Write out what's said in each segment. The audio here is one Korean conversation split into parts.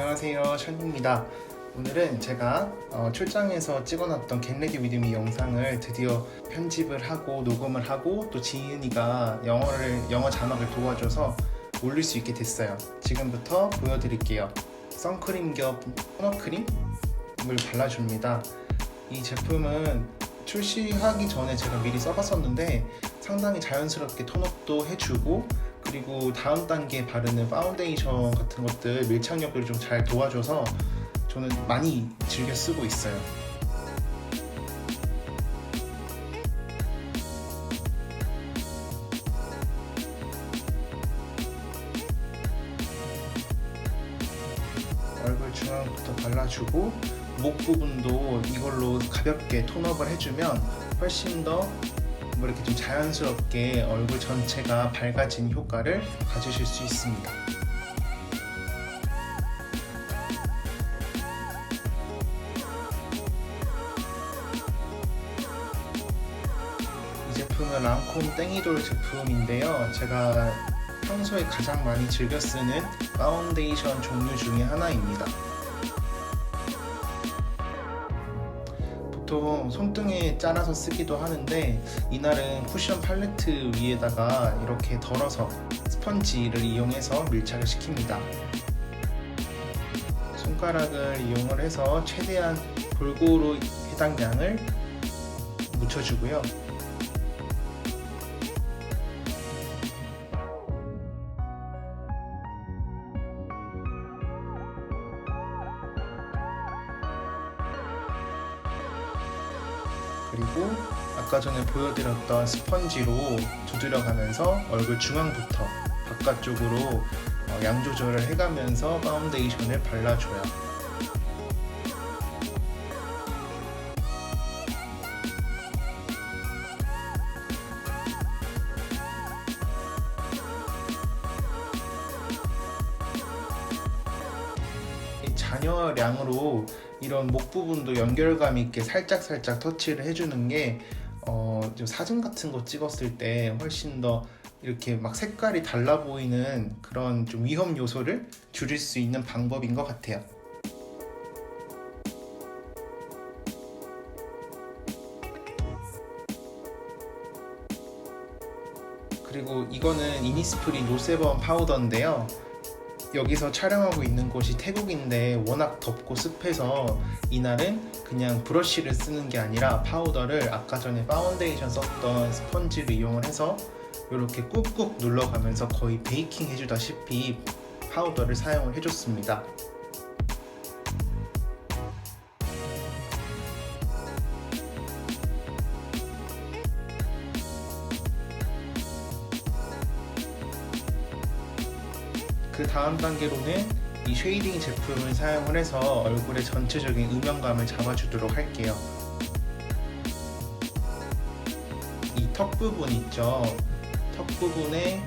안녕하세요 션입니다. 오늘은 제가 어, 출장에서 찍어놨던 겟레디 위드미 영상을 드디어 편집을 하고 녹음을 하고 또 지은이가 영어를 영어 자막을 도와줘서 올릴 수 있게 됐어요. 지금부터 보여드릴게요. 선크림 겹 토너크림을 발라줍니다. 이 제품은 출시하기 전에 제가 미리 써봤었는데 상당히 자연스럽게 톤업도 해주고 그리고 다음 단계 바르는 파운데이션 같은 것들 밀착력을 좀 잘 도와줘서 저는 많이 즐겨 쓰고 있어요. 얼굴 중앙부터 발라주고 목 부분도 이걸로 가볍게 톤업을 해주면 훨씬 더 뭐 이렇게 좀 자연스럽게 얼굴 전체가 밝아진 효과를 가지실 수 있습니다. 이 제품은 랑콤 땡이돌 제품인데요. 제가 평소에 가장 많이 즐겨 쓰는 파운데이션 종류 중에 하나입니다. 보통 손등에 짜라서 쓰기도 하는데 이날은 쿠션 팔레트 위에다가 이렇게 덜어서 스펀지를 이용해서 밀착을 시킵니다. 손가락을 이용을 해서 최대한 골고루 해당량을 묻혀주고요. 그리고 아까 전에 보여드렸던 스펀지로 두드려가면서 얼굴 중앙부터 바깥쪽으로 어, 양 조절을 해가면서 파운데이션을 발라줘요. 잔여량으로 이런 목 부분도 연결감 있게 살짝 살짝 터치를 해주는 게 어, 좀 사진 같은 거 찍었을 때 훨씬 더 이렇게 막 색깔이 달라 보이는 그런 좀 위험 요소를 줄일 수 있는 방법인 것 같아요. 그리고 이거는 이니스프리 노세범 파우더인데요. 여기서 촬영하고 있는 곳이 태국인데 워낙 덥고 습해서 이날은 그냥 브러쉬를 쓰는 게 아니라 파우더를 아까 전에 파운데이션 썼던 스펀지를 이용을 해서 이렇게 꾹꾹 눌러가면서 거의 베이킹 해주다시피 파우더를 사용을 해줬습니다. 그 다음 단계로는 이 쉐이딩 제품을 사용을 해서 얼굴의 전체적인 음영감을 잡아주도록 할게요. 이 턱 부분 있죠? 턱 부분에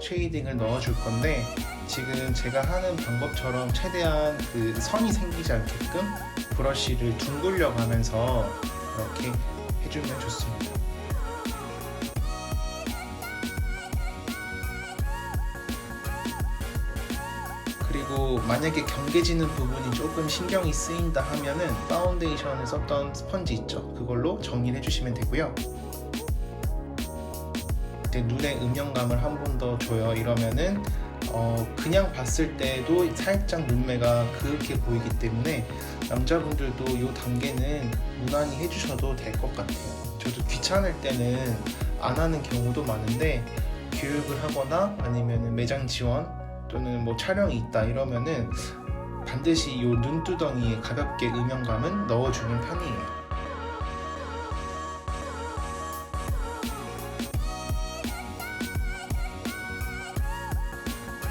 쉐이딩을 넣어줄 건데 지금 제가 하는 방법처럼 최대한 그 선이 생기지 않게끔 브러쉬를 둥글려 가면서 이렇게 해주면 좋습니다. 만약에 경계지는 부분이 조금 신경이 쓰인다 하면은 파운데이션을 썼던 스펀지 있죠. 그걸로 정리를 해주시면 되고요. 눈의 음영감을 한 번 더 줘요. 이러면은 어, 그냥 봤을 때도 살짝 눈매가 그윽해 보이기 때문에 남자분들도 이 단계는 무난히 해주셔도 될 것 같아요. 저도 귀찮을 때는 안 하는 경우도 많은데 교육을 하거나 아니면 매장 지원 또는 뭐 촬영이 있다 이러면은 반드시 이 눈두덩이에 가볍게 음영감은 넣어주는 편이에요.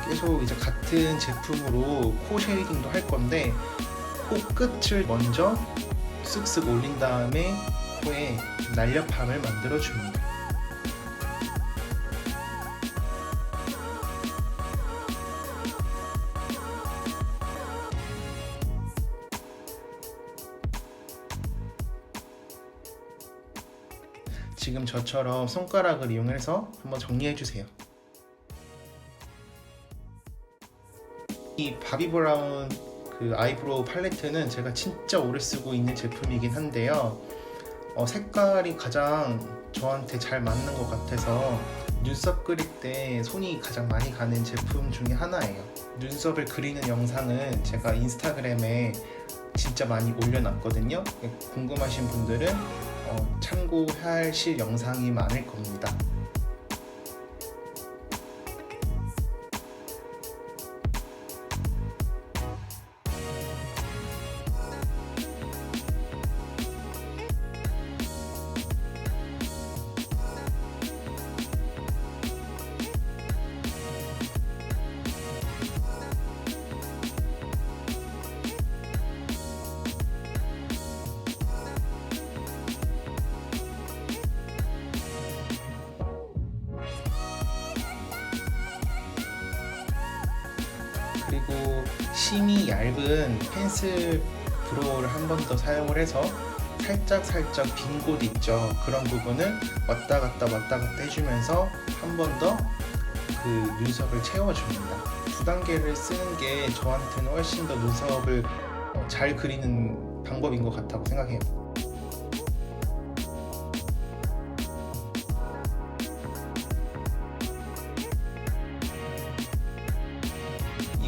계속 이제 같은 제품으로 코 쉐이딩도 할 건데 코 끝을 먼저 쓱쓱 올린 다음에 코에 좀 날렵함을 만들어 줍니다. 지금 저처럼 손가락을 이용해서 한번 정리해 주세요. 이 바비 브라운 그 아이브로우 팔레트는 제가 진짜 오래 쓰고 있는 제품이긴 한데요. 어, 색깔이 가장 저한테 잘 맞는 것 같아서 눈썹 그릴 때 손이 가장 많이 가는 제품 중에 하나예요. 눈썹을 그리는 영상은 제가 인스타그램에 진짜 많이 올려놨거든요. 궁금하신 분들은 어, 참고하실 영상이 많을 겁니다. 그리고 심이 얇은 펜슬 브로우를 한 번 더 사용을 해서 살짝 살짝 빈 곳 있죠? 그런 부분을 왔다 갔다 왔다 갔다 해주면서 한 번 더 그 눈썹을 채워줍니다. 두 단계를 쓰는 게 저한테는 훨씬 더 눈썹을 어, 잘 그리는 방법인 것 같다고 생각해요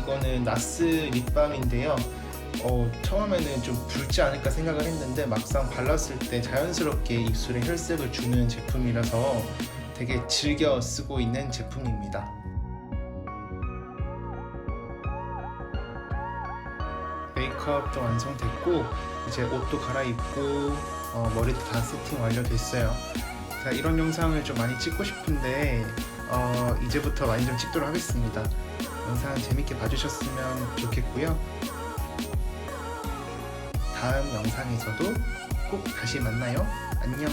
이거는 나스 립밤인데요. 어, 처음에는 좀 붉지 않을까 생각을 했는데 막상 발랐을 때 자연스럽게 입술에 혈색을 주는 제품이라서 되게 즐겨 쓰고 있는 제품입니다. 메이크업도 완성됐고 이제 옷도 갈아입고 어, 머리도 다 세팅 완료됐어요. 자, 이런 영상을 좀 많이 찍고 싶은데 어, 이제부터 많이 좀 찍도록 하겠습니다. 영상 재밌게 봐주셨으면 좋겠고요. 다음 영상에서도 꼭 다시 만나요. 안녕.